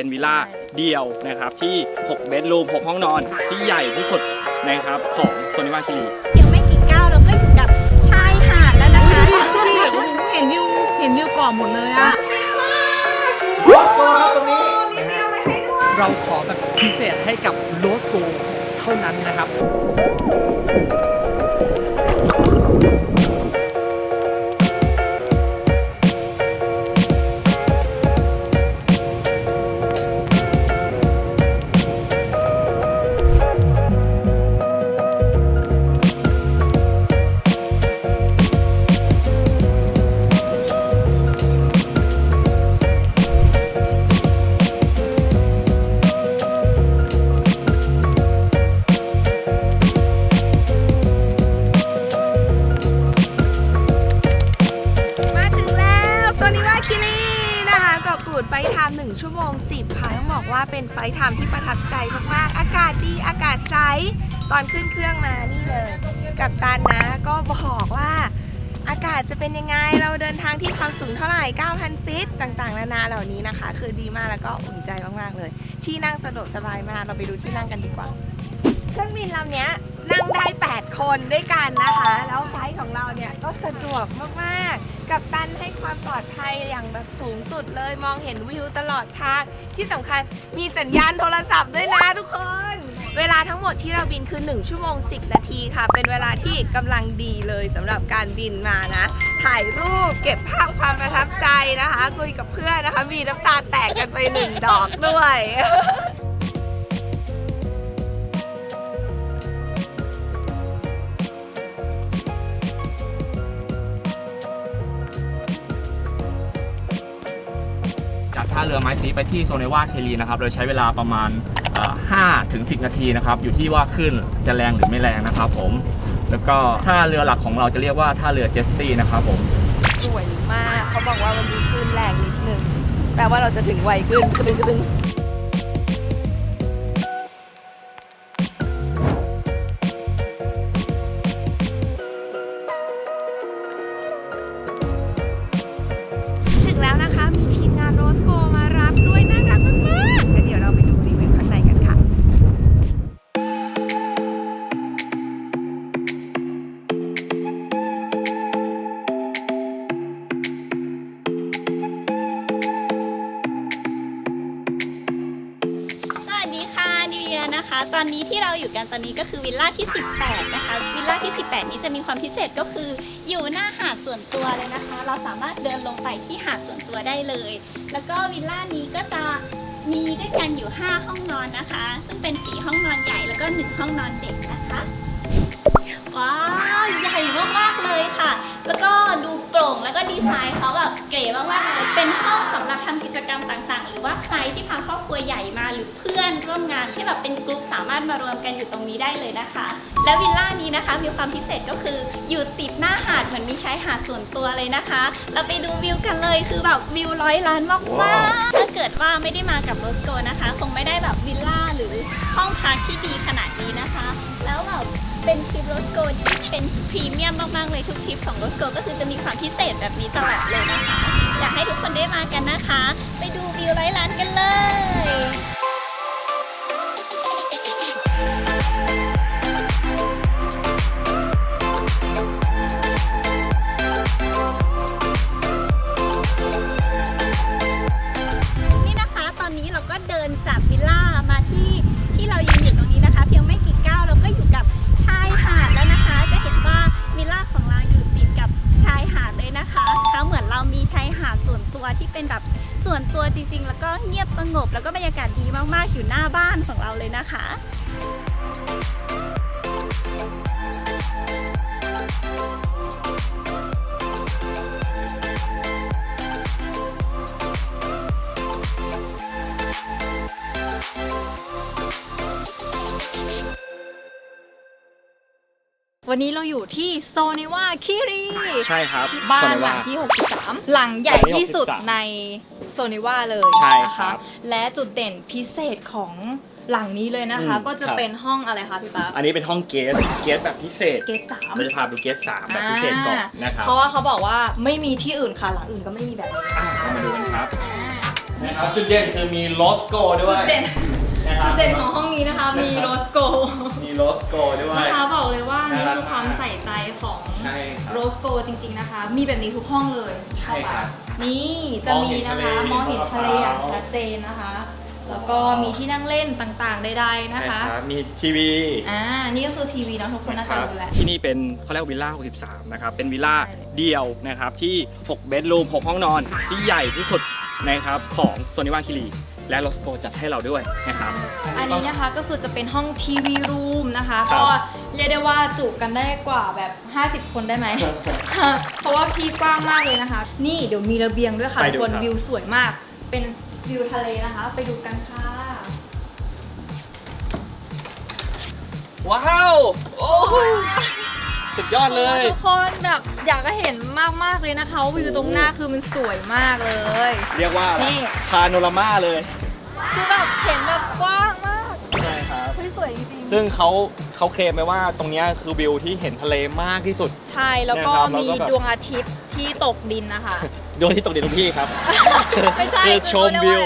เป็นวิลล่าใช่เดียวนะครับที่6เบดรูม6ห้องนอนที่ใหญ่ที่สุดนะครับของโซนิวาคิรีเพียงไม่กี่ก้าวเราก็อยู่กับชายหาดแล้วนะคะดูสิโอ้โหเห็นวิวเห็นวิวเกาะหมดเลยอะรถโกครับตรงนี้นะฮะเราขอแบบพิเศษให้กับโลสโกเท่านั้นนะครับ ศจะเป็นยังไง เราเดินทางที่ความสูงเท่าไหร่ 9,000 ฟิต ต่างๆ นานาเหล่านี้นะคะ คือดีมากแล้วก็อุ่นใจมากๆเลย ที่นั่งสะดวกสบายมาก เราไปดูที่นั่งกันดีกว่า เครื่องบินลำเนี้ย นั่งได้ 8 คนด้วยกันนะคะ แล้วไฟล์ของเราเนี่ยก็สะดวกมากๆ กับตันให้ความปลอดภัยอย่างแบบสูงสุดเลย มองเห็นวิวตลอดทาง ที่สำคัญมีสัญญาณโทรศัพท์ด้วยนะทุกคน เวลาทั้งหมดที่เราบินคือ 1 ชั่วโมง 10 นาทีค่ะ เป็นเวลาที่กำลังดีเลยสำหรับการบินมานะ ถ่ายรูปเก็บภาพความประทับใจนะคะ คุยกับเพื่อนนะคะ มีน้ำตาแตกกันไปหนึ่งดอกด้วยากท่าเรือไม้ซีไปที่โซเนวาเคลีนะครับโดยใช้เวลาประมาณ5ถึง10 นาทีนะครับ อยู่ที่ว่าขึ้นจะแรงหรือไม่แรงนะครับผม แล้วก็ท่าเรือหลักของเราจะเรียกว่าท่าเรือเจสตี้นะครับผมสวยมากเขาบอกว่าวันนี้ขึ้นแรงนิดนึงแปลว่าเราจะถึงไวขึ้นกระดึงกระดึง เราอยู่กันตอนนี้ก็คือวิลล่าที่ 18 นะคะ วิลล่าที่ 18 นี้จะมีความพิเศษก็คืออยู่หน้าหาดส่วนตัวเลยนะคะ เราสามารถเดินลงไปที่หาดส่วนตัวได้เลย แล้วก็วิลล่านี้ก็จะมีด้วยกันอยู่ 5 ห้องนอนนะคะ ซึ่งเป็น 4 ห้องนอนใหญ่แล้วก็ 1 ห้องนอนเด็กนะคะ ว้าวใหญ่มากๆเลยค่ะ แล้วก็ดูโปร่งแล้วก็ดีไซน์เขาแบบเก๋มากๆเลยเป็นห้องสำหรับทำกิจกรรมต่างๆ หรือว่าใครที่พาครอบครัวใหญ่มาหรือเพื่อนร่วมงานที่แบบเป็นกลุ่มสามารถมารวมกันอยู่ตรงนี้ได้เลยนะคะ และวิลล่านี้นะคะมีความพิเศษก็คืออยู่ติดหน้าหาดเหมือนมีชายหาดส่วนตัวเลยนะคะ เราไปดูวิวกันเลยคือแบบวิวร้อยล้านมากๆถ้าเกิดว่าไม่ได้มากับโรสโกนะคะ คงไม่ได้แบบวิลล่าหรือห้องพักที่ดีขนาดนี้นะคะ แล้วแบบ เป็นทริปโรสโกที่เป็นพรีเมียมมากๆเลยทุกทริปของโรสโกก็คือจะมีความพิเศษแบบนี้ตลอดเลยนะคะ อยากให้ทุกคนได้มากันนะคะ ไปดูวิวร้อยล้านกันเลย อยู่หน้าบ้านของเราเลยนะคะ วันนี้เราอยู่ที่โซนิวาคิรีใช่ครับบ้านโซเวหลังที่ 63 หลังใหญ่ที่สุดหลังที่63ในโซนิวาเลยใช่นะครัคะบและจุดเด่นพิเศษของหลังนี้เลยนะคะอืมก็จะครับเป็นห้องอะไรคะพี่ปั๊บอันนี้เป็นห้องเกสเกสแบบพิเศษ เกสสามเราจะพาดูเกสสามแบบพิเศษก่อนนะครับเพราะว่าเขาบอกว่าไม่มีที่อื่นค่ะหลังอื่นก็ไม่มีแบบนี้อะเรามาดูกันครับอ่านะครับจุดเด่นคือมีโลสโกด้วจุยดเด่น นะครับ จุดเด่นของห้องนี้นะคะ มีโรสโกมีโลสโกด้วย นะคะบอกเลยว่านี่น่ารักคือความมากใส่ใจของใช่ครับโรสโกจริง ๆนะคะ มีแบบนี้ทุกห้องเลยใช่ครับนี่จะมีนะคะมมอองงเห็เห็นนทะทะเลเลอย่างชัดเจนนะคะ แล้วก็มีที่นั่งเล่นต่างๆใดๆนะคะใช่รับมีทีวี อ่านี่ก็คือทีวีเนาะทุกคนน่าจะรู้แหละที่นี่เป็นเขาเรียกว่าวิลล่า 63 นะครับ เป็นวิลล่าใช่ เดียวนะครับที่ 6 เบดรูม 6 ห้องนอนที่ใหญ่ที่สุดนะครับของโซนิวาคิรี และโรสโกจัดให้เราด้วยนะครับ อันนี้นะคะก็คือจะเป็นห้องทีวีรูมนะคะ ครับ ก็เรียกได้ว่าจุกันได้กว่าแบบ 50 คนได้ไหม เพราะว่าที่กว้างมากเลยนะคะ นี่เดี๋ยวมีระเบียงด้วยค่ะไปทุดูกคนครับ วิวสวยมาก เป็นวิวทะเลนะคะ ไปดูกันค่ะ ว้าว โอ้โหสุดยอดเลย ทุกคนแบบอยากจะเห็นมาก ๆ เลยนะคะว่าวิวตรงหน้าคือมันสวยมากเลย เรียกว่านี่ พาโนรามาเลย คือแบบเห็นแบบกว้างมากใช่ครับ เฮ้ยสวยจริงๆซึ่งเขาเขาเคลมไปว่าตรงเนี้ยคือวิวที่เห็นทะเลมากที่สุดใช่แล้วก็เนี่ยครับแล้วมีก็แบบ ดวงอาทิตย์ที่ตกดินนะคะ ดวงที่ตกดินทุกที่ครับ ไม่ใช่คือชมวิว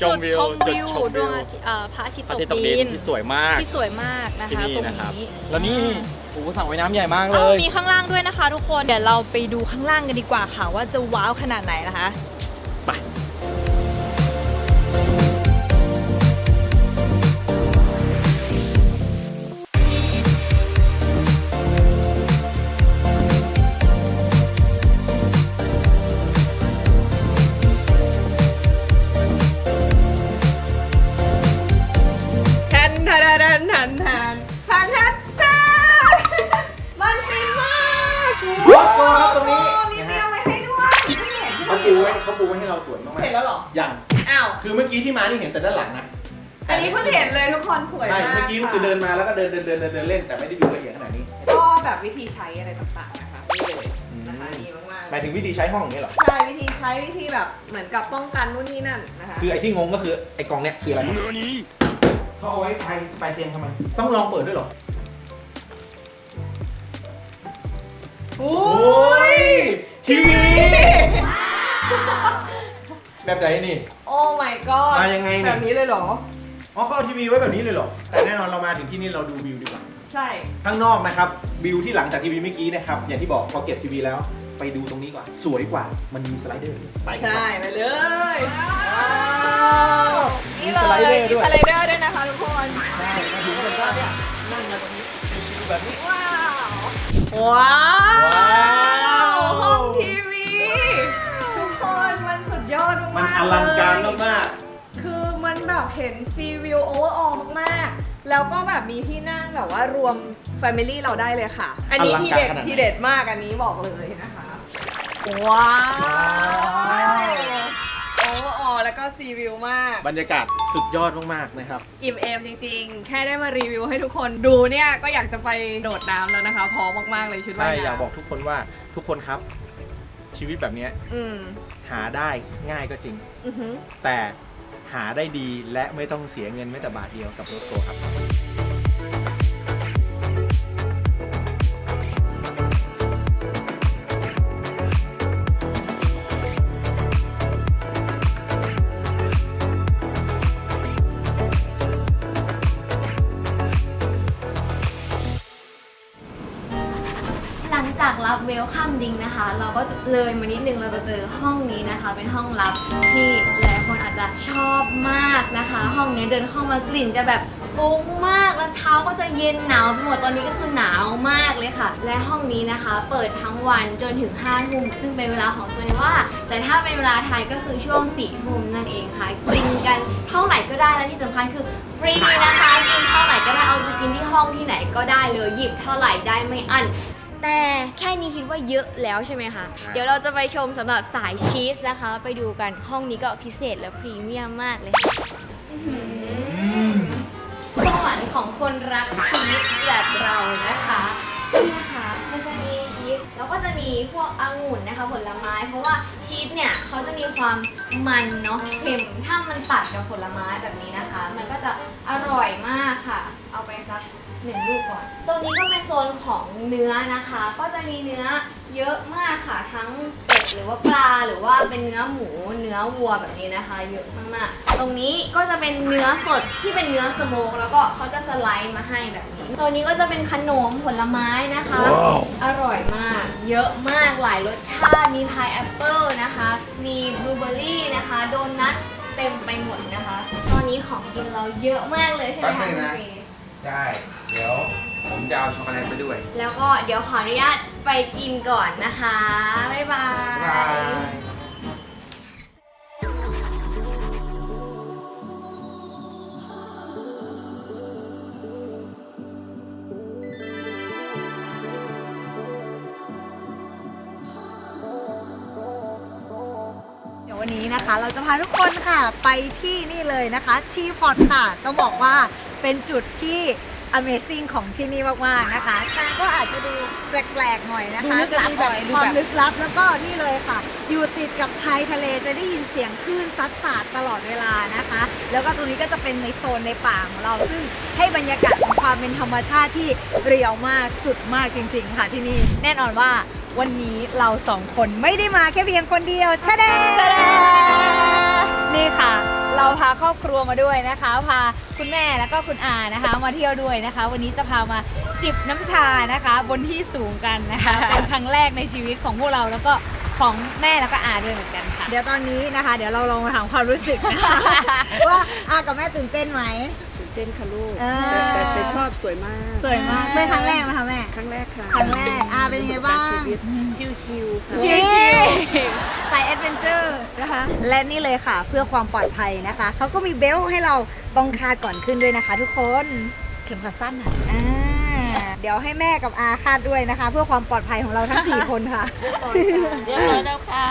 ชจุมดวิวชมวิวจุดชมดวิวงวอาทิตย์เอ่อพระอาทิตย์พระตอาทิตกย์ตกดิดินนที่สวยมาก ที่สวยมากนะที่คะนี่ตรงนะครับ นี้แล้วนี่โอ้โหสั่งไว้น้ำใหญ่มากเลเอ้าย มีข้างล่างด้วยนะคะ ทุกคนเดี๋ยวเราไปดูข้างล่างกันดีกว่าค่ะ ว่าจะว้าวขนาดไหนนะคะ ปูไว้เขาปูไว้ให้เราสวยมากๆเห็นแล้วเหรอยังอ้าว คือเมื่อกี้ที่มานี่เห็นแต่ด้านหลังนะอันนี้เพิ่งเห็นเลยทุกคนสวยใช่ มากเมื่อกี้มันคือเดินมาแล้วก็เดินเดินเดินเดินเดินเล่นแต่ไม่ได้ดูละเอียดขนาดนี้ก็แบบวิธีใช้อะไรต่างๆนะคะนี่เลยนะคะดีมากหมายถึงวิธีใช้ห้องอย่างนี้เหรอ ๆใช่วิธีใช้วิธีแบบเหมือนกับป้องกันนู่นนี่นั่นนะคะคือไอ้ที่งงก็คือไอ้กล่องเนี้ยคืออะไรเขาเอาไว้ไปไปเตียงทำไม ต้องลองเปิดด้วยเหรอโอ้โอ้ยทีวี แบบไหนนี่ โอ้ my god มายังไงเนี่ย แบบนี้เลยเหรอ อ๋อเขาเอาทีวีไว้แบบนี้เลยเหรอ แต่แน่นอนเรามาถึงที่นี่เราดูวิวดีกว่า ใช่ ข้างนอกนะครับวิวที่หลังจากทีวีเมื่อกี้นะครับ อย่างที่บอกพอเก็บทีวีแล้ว ไปดูตรงนี้ก่อนสวยกว่า มันมีสไลเดอร์ไปกันใช่ครับไปเลยมีนี่เลสไลเดอร์ยด้วยมีสไลเดอร์ด้วยนะคะทุกคน ใช่มาถึงกันก็เนี่ยนั่งกันตรงนี้ชิวๆแบบนี้ว้าว ว้าวว้าว มากๆมันอลังการเลยมากคือมันแบบเห็นซีวิวโอเวอร์ออลมากๆ แล้วก็แบบมีที่นั่งแบบว่ารวมแฟมิลี่เราได้เลยค่ะ อันนี้ที่เด็ดที่เด็ดมากอันนี้บอกเลยนะคะว้าวโอเวอร์ออลแล้วก็ซีวิวมากๆบรรยากาศสุดยอดมากๆนะครับ อิ่มเอมจริงๆ แค่ได้มารีวิวให้ทุกคนดูเนี่ย ก็อยากจะไปโดดน้ำแล้วนะคะพร้อมมากๆเลยชุดใช่ว่ายน้ำอยากบอกทุกคนว่าทุกคนครับ ชีวิตแบบเนี้ยอืมหาได้ง่ายก็จริง อือหือ แต่หาได้ดีและไม่ต้องเสียเงินแม้แต่บาทเดียวกับรถโกครับ จากรับเวลคัมดิงนะคะ เราก็เลยมานิดนึงเราจะเจอห้องนี้นะคะ เป็นห้องลับที่หลายคนอาจจะชอบมากนะคะ ห้องนี้เดินเข้ามากลิ่นจะแบบฟุ้งมากแล้วเช้าก็จะเย็นหนาวไปหมดตอนนี้ก็คือหนาวมากเลยค่ะ และห้องนี้นะคะ เปิดทั้งวันจนถึง5ทุ่มซึ่งเป็นเวลาของโซนว่า แต่ถ้าเป็นเวลาไทยก็คือช่วง4ทุ่มนั่นเองค่ะกินกันเท่าไหร่ก็ได้และที่สำคัญคือฟรีนะคะกินเท่าไหร่ก็ได้เอาไปกินที่ห้องที่ไหนก็ได้เลยหยิบเท่าไหร่ได้ไม่อั้น แต่แค่นี้คิดว่าเยอะแล้วใช่ไหมคะ เดี๋ยวเราจะไปชมสำหรับสายชีสนะคะ ไปดูกันห้องนี้ก็พิเศษและพรีเมียมมากเลยค่ะสวรรค์ของคนรักชีสแบบเรานะคะนี่นะคะมันจะมีชีสแล้วก็จะมีพวกองุ่นนะคะผลไม้ เพราะว่าชีสเนี่ยเขาจะมีความมันเนาะเค็มถ้ามันตัดกับผลไม้แบบนี้นะคะ มันก็จะอร่อยมากค่ะ เอาไปสัก หนึ่งลูกก่อน ตรงนี้ก็เป็นโซนของเนื้อนะคะ ก็จะมีเนื้อเยอะมากค่ะ ทั้งเป็ดหรือว่าปลาหรือว่าเป็นเนื้อหมู เนื้อวัวแบบนี้นะคะ เยอะมากๆ ตรงนี้ก็จะเป็นเนื้อสดที่เป็นเนื้อสโมกแล้วก็เขาจะสไลด์มาให้แบบนี้ ตัวนี้ก็จะเป็นขนมผลไม้นะคะ อร่อยมาก เยอะมากหลายรสชาติ มีพายแอปเปิลนะคะ มีบลูเบอร์รี่นะคะ โดนัทเต็มไปหมดนะคะ ตอนนี้ของกินเราเยอะมากเลยใช่ไหมคะแป๊บนึงนะคุณฟรี ใช่ เดี๋ยวผมจะเอาช็อกโกแลตไปด้วยแล้วก็เดี๋ยวขออนุญาตไปกินก่อนนะคะ บ๊ายบายบ๊ายบายเดี๋ย นนี้นะคะ เราจะพาทุกคนค่ะไปที่นี่เลยนะคะที่พอร์ตค่ะต้องบอกว่าเป็นจุดที่ Amazing ของที่นี่มากๆนะคะทางก็อาจจะดูแปลกๆหน่อยนะคะ ดูลึกจะลับมีแบบหน่อยดูความแบบ ลึกลับแล้วก็นี่เลยค่ะ อยู่ติดกับชายทะเลจะได้ยินเสียงคลื่นซัดสาดตลอดเวลานะคะ แล้วก็ตรงนี้ก็จะเป็นในโซนในป่าของเรา ซึ่งให้บรรยากาศของความเป็นธรรมชาติที่เรียวมากสุดมากจริง ๆ ค่ะที่นี่ แน่นอนว่า วันนี้เราสองคนไม่ได้มาแค่เพียงคนเดียวชะเดนี่ค่ะ เราพาครอบครัวมาด้วยนะคะ พาคุณแม่แล้วก็คุณอานะคะ มาเที่ยวด้วยนะคะ วันนี้จะพามาจิบน้ำชานะคะ บนที่สูงกันนะคะเป็นครั้งแรกในชีวิตของพวกเราแล้วก็ของแม่แล้วก็อาด้วยเหมือนกันค่ะ เดี๋ยวตอนนี้นะคะ เดี๋ยวเราลองมาถามความรู้สึกนะคะว่าอากับแม่ตื่นเต้นไหมเต้นค่ะลูก เออ แต่แต่แต่ชอบสวยมาก สวยมากเป็นครั้งแรกไหมคะแม่ ครั้งแรกค่ะครั้งแรกอาเป็นยังไงบ้าง ประสบกรณ์ชีวิตชิวๆค่ะ ชิลสายแอดเวนเจอร์นะคะ และนี่เลยค่ะเพื่อความปลอดภัยนะคะ เขาก็มีเบลต์ให้เราต้องคาดก่อนขึ้นด้วยนะคะ ทุกคนเข็มขัดสั้นอะอ่าเดี๋ยวให้แม่กับอาคาดด้วยนะคะ เพื่อความปลอดภัยของเราทั้ง 4 คนค่ะ เรียบร้อยแล้วค่ะ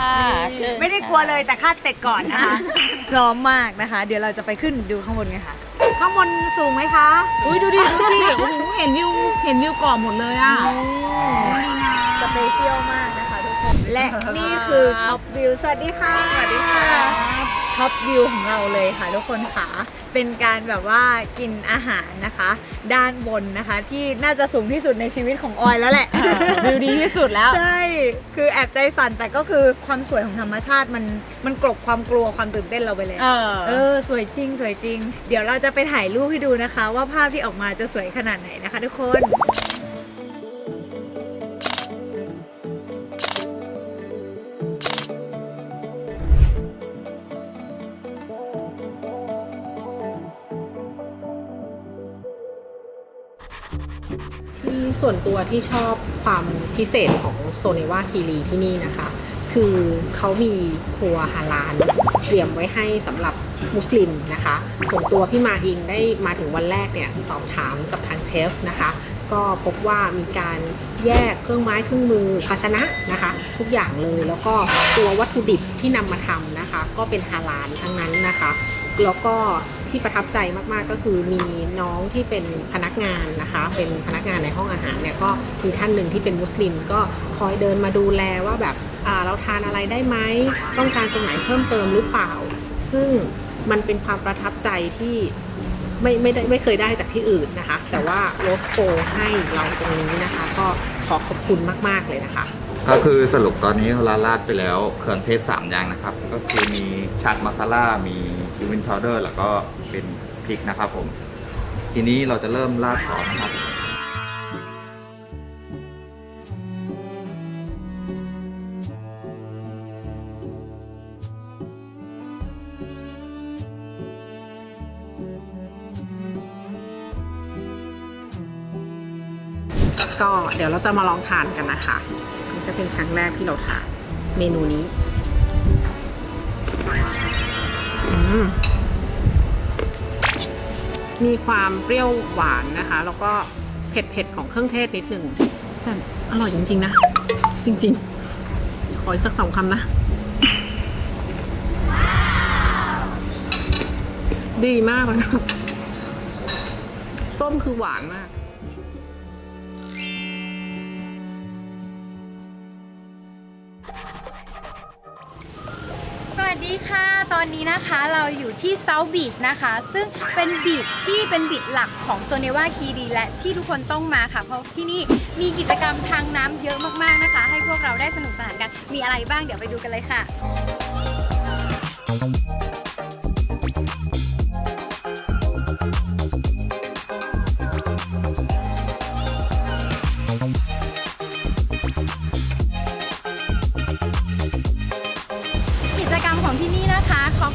เชิญไม่ได้กลัวเลยแต่คาดเสร็จก่อนนะคะ พร้อมมากนะคะ เดี๋ยวเราจะไปขึ้นดูข้างบนกันค่ะ ข้างบนสูงไหมคะ อุ้ยดูดิดูสิโอ้โหเห็นวิวเห็นวิวเกาะหมดเลยอะสเปเชียลมากนะคะทุกคน และนี่คือท็อปวิว สวัสดีค่ะ สวัสดีค่ะ ท็อปวิวของเราเลยค่ะทุกคนค่ะ เป็นการแบบว่ากินอาหารนะคะ ด้านบนนะคะ ที่น่าจะสูงที่สุดในชีวิตของออยแล้วแหละวิวดีที่สุดแล้ว ใช่ คือแอบใจสั่นแต่ก็คือความสวยของธรรมชาติมันมันกลบความกลัวความตื่นเต้นเราไปเลยเออเออ สวยจริง สวยจริง เดี๋ยวเราจะไปถ่ายรูปให้ดูนะคะ ว่าภาพที่ออกมาจะสวยขนาดไหนนะคะ ทุกคน ส่วนตัวที่ชอบความพิเศษของโซเนวาคีรีที่นี่นะคะ คือเขามีครัวฮาลาลเตรียมไว้ให้สำหรับมุสลิมนะคะ ส่วนตัวพี่มาเองได้มาถึงวันแรกเนี่ยสอบถามกับทางเชฟนะคะ ก็พบว่ามีการแยกเครื่องไม้เครื่องมือภาชนะนะคะ ทุกอย่างเลยแล้วก็ตัววัตถุดิบที่นำมาทำนะคะ ก็เป็นฮาลาลทั้งนั้นนะคะ แล้วก็ ที่ประทับใจมากๆ ก็คือมีน้องที่เป็นพนักงานนะคะ เป็นพนักงานในห้องอาหารเนี่ยก็มีท่านหนึ่งที่เป็นมุสลิม ก็คอยเดินมาดูแลว่าแบบเราทานอะไรได้ไหมต้องการตรงไหนเพิ่มเติมหรือเปล่า ซึ่งมันเป็นความประทับใจที่ไม่ไม่ได้ไม่เคยได้จากที่อื่นนะคะ แต่ว่าโรสโกให้เราตรงนี้นะคะ ก็ขอขอบคุณมาก ๆ เลยนะคะ ก็คือสรุปตอนนี้เราราดไปแล้วเครื่องเทศ 3 อย่างนะครับ ก็คือมีชัดมาซาล่ามีคิวินพาวเดอร์ แล้วก็ เป็นพริกนะครับผม ทีนี้เราจะเริ่มราดซอสนะครับก็เดี๋ยวเราจะมาลองทานกันนะคะนี่จะเป็นครั้งแรกที่เราทานเมนูนี้ อืม มีความเปรี้ยวหวานนะคะ แล้วก็เผ็ดๆของเครื่องเทศนิดหนึ่งแต่อร่อยจริง ๆ นะ จริง ๆ ขออีกสักสองคำนะ ดีมากเลยนะส้มคือหวานมาก ดีค่ะ ตอนนี้นะคะเราอยู่ที่ South Beach นะคะ ซึ่งเป็นบีชที่เป็นบีชหลักของโซเนวาคีดีและที่ทุกคนต้องมาค่ะ เพราะที่นี่มีกิจกรรมทางน้ำเยอะมากๆนะคะ ให้พวกเราได้สนุกสนานกัน มีอะไรบ้างเดี๋ยวไปดูกันเลยค่ะ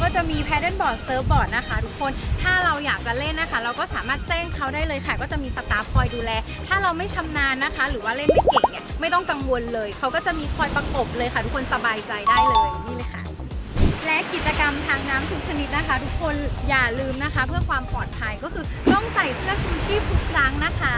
ก็จะมี paddle board surf board นะคะ ทุกคนถ้าเราอยากจะเล่นนะคะ เราก็สามารถแจ้งเขาได้เลยค่ะ ก็จะมีสตาฟคอยดูแล ถ้าเราไม่ชำนาญนะคะ หรือว่าเล่นไม่เก่งเนี่ยไม่ต้องกังวลเลยเขาก็จะมีคอยประกบเลยค่ะ ทุกคนสบายใจได้เลยนี่เลยค่ะและกิจกรรมทางน้ำทุกชนิดนะคะ ทุกคนอย่าลืมนะคะ เพื่อความปลอดภัยก็คือต้องใส่เสื้อชูชีพทุกครั้งนะคะ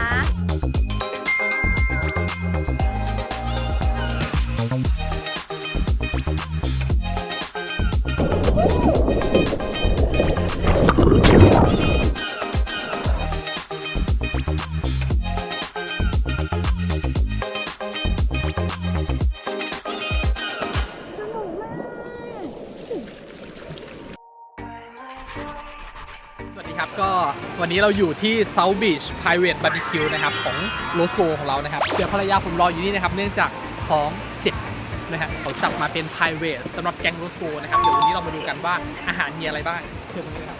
นี้เราอยู่ที่ South Beach Private Barbecue นะครับของ r o s c o ของเรานะครับเดี๋ยวภรรยาผมรออยู่นี่นะครับเนื่องจากท้องเจ็บนะฮะเขาจับมาเป็น private สำหรับแกง r o s c o นะครับเดี๋ยววันนี้เรามาดูกันว่าอาหารมีอะไรบ้างเชิญตรงนี้เลยครับ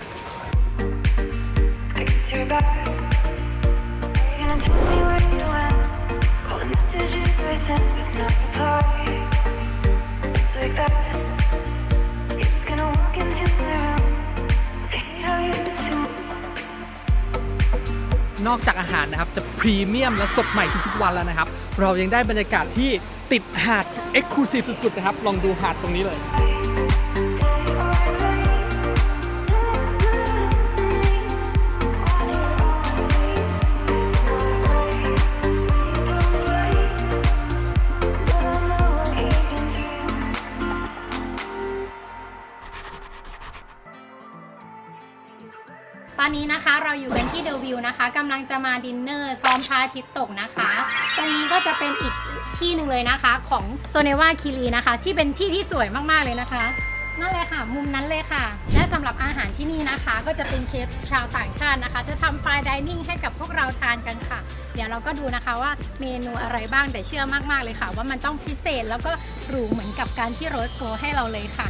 นอกจากอาหารนะครับ จะพรีเมียมและสดใหม่ทุกๆวันแล้วนะครับ เรายังได้บรรยากาศที่ติดหาดเอ็กซ์คลูซีฟสุดๆนะครับ ลองดูหาดตรงนี้เลย นะคะกำลังจะมาดินเนอร์พร้อมพระอาทิตย์ตกนะคะ ตรงนี้ก็จะเป็นอีกที่หนึ่งเลยนะคะ ของโซเนวาคิรีนะคะ ที่เป็นที่ที่สวยมากๆเลยนะคะนั่นเลยค่ะ มุมนั้นเลยค่ะ และสำหรับอาหารที่นี่นะคะ ก็จะเป็นเชฟชาวต่างชาตินะคะ จะทำไฟดิเนิ่งให้กับพวกเราทานกันค่ะ เดี๋ยวเราก็ดูนะคะว่าเมนูอะไรบ้างแต่เชื่อมากๆเลยค่ะ ว่ามันต้องพิเศษแล้วก็หรูเหมือนกับการที่โรสโกให้เราเลยค่ะ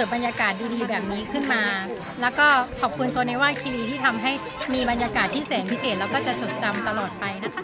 กิดบรรยากาศดีๆ แบบนี้ขึ้นมา แล้วก็ขอบคุณโซเนว่าคิรีที่ทำให้มีบรรยากาศที่แสนพิเศษ แล้วก็จะจดจำตลอดไปนะคะ